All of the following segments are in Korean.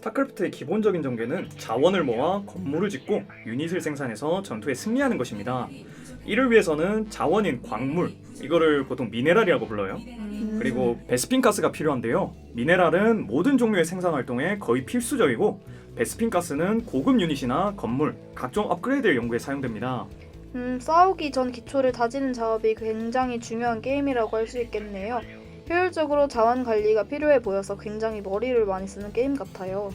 스타크래프트의 기본적인 전개는 자원을 모아 건물을 짓고 유닛을 생산해서 전투에 승리하는 것입니다. 이를 위해서는 자원인 광물, 이거를 보통 미네랄이라고 불러요. 그리고 베스핀 가스가 필요한데요. 미네랄은 모든 종류의 생산 활동에 거의 필수적이고 베스핀 가스는 고급 유닛이나 건물, 각종 업그레이드 연구에 사용됩니다. 음, 싸우기 전 기초를 다지는 작업이 굉장히 중요한 게임이라고 할 수 있겠네요. 효율적으로 자원 관리가 필요해 보여서 굉장히 머리를 많이 쓰는 게임 같아요.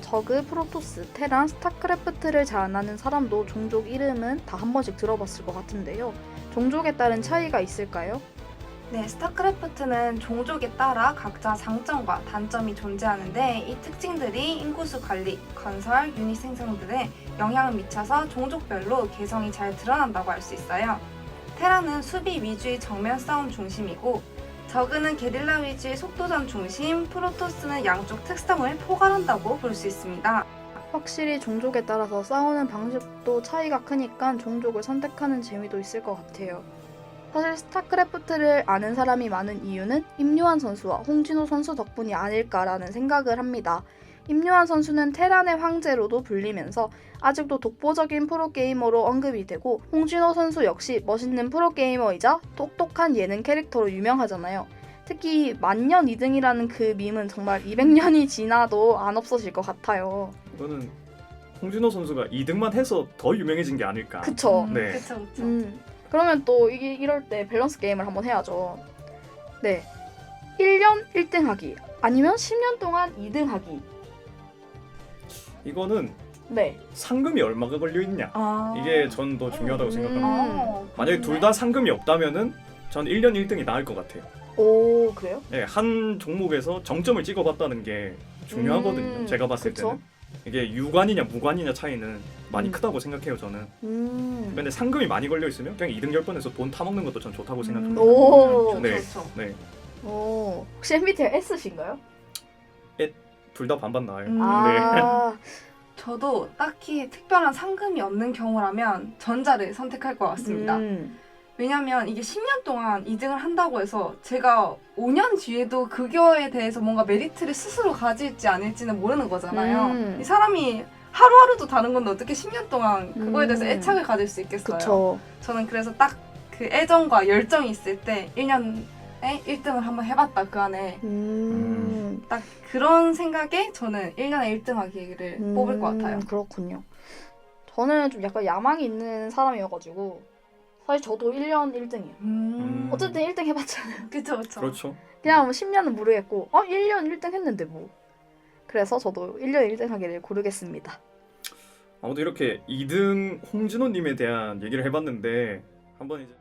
저그, 프로토스, 테란, 스타크래프트를 하는 사람도 종족 이름은 다 한 번씩 들어봤을 것 같은데요. 종족에 따른 차이가 있을까요? 네, 스타크래프트는 종족에 따라 각자 장점과 단점이 존재하는데 이 특징들이 인구수 관리, 건설, 유닛 생산 등에 영향을 미쳐서 종족별로 개성이 잘 드러난다고 할 수 있어요. 테라는 수비 위주의 정면 싸움 중심이고 저그는 게릴라 위주의 속도전 중심, 프로토스는 양쪽 특성을 포괄한다고 볼 수 있습니다. 확실히 종족에 따라서 싸우는 방식도 차이가 크니까 종족을 선택하는 재미도 있을 것 같아요. 사실 스타크래프트를 아는 사람이 많은 이유는 임요한 선수와 홍진호 선수 덕분이 아닐까라는 생각을 합니다. 임요한 선수는 테란의 황제로도 불리면서 아직도 독보적인 프로게이머로 언급이 되고 홍진호 선수 역시 멋있는 프로게이머이자 똑똑한 예능 캐릭터로 유명하잖아요. 특히 만년 2등이라는 그 밈은 정말 200년이 지나도 안 없어질 것 같아요. 이거는 홍진호 선수가 2등만 해서 더 유명해진 게 아닐까. 그쵸? 네. 그쵸, 그쵸. 음, 그러면 또 이게 이럴 때 밸런스 게임을 한번 해야죠. 네. 1년 1등 하기 아니면 10년 동안 2등 하기. 이거는 네. 상금이 얼마가 걸려 있냐. 아. 이게 전 더 중요하다고 음. 생각합니다. 아, 만약에 둘 다 상금이 없다면은 전 1년 1등이 나을 것 같아요. 오, 그래요? 예, 한 종목에서 정점을 찍어봤다는 게 중요하거든요. 음, 제가 봤을 그쵸? 때는 이게 유관이냐 무관이냐 차이는 많이 음. 크다고 생각해요 저는. 음. 근데 상금이 많이 걸려 있으면 그냥 2등 10번에서 돈 타먹는 것도 전 좋다고 생각합니다. 오. 좋죠, 네. 좋죠. 네, 오. 혹시 MBTI S신가요? 둘 다 반반 나아요. 음. 아. 저도 딱히 특별한 상금이 없는 경우라면 전자를 선택할 것 같습니다. 음. 왜냐면 이게 10년 동안 2등을 한다고 해서 제가 5년 뒤에도 그거에 대해서 뭔가 메리트를 스스로 가질지 아닐지는 모르는 거잖아요. 음. 이 사람이 하루하루도 다른 건데 어떻게 10년 동안 그거에 대해서 음. 애착을 가질 수 있겠어요. 그쵸. 저는 그래서 딱 그 애정과 열정이 있을 때 1년에 1등을 한번 해봤다 그 안에 음. 딱 그런 생각에 저는 1년에 1등 하기를 음, 뽑을 것 같아요. 그렇군요. 저는 좀 약간 야망이 있는 사람이어가지고 사실 저도 1년 1등이에요. 음. 어쨌든 1등 해봤잖아요. 그쵸 그쵸. 그렇죠. 그냥 뭐 10년은 모르겠고 어 1년 1등 했는데 뭐. 그래서 저도 1년 1등 하기를 고르겠습니다. 아무튼 이렇게 2등 홍진호님에 대한 얘기를 해봤는데 한번 이제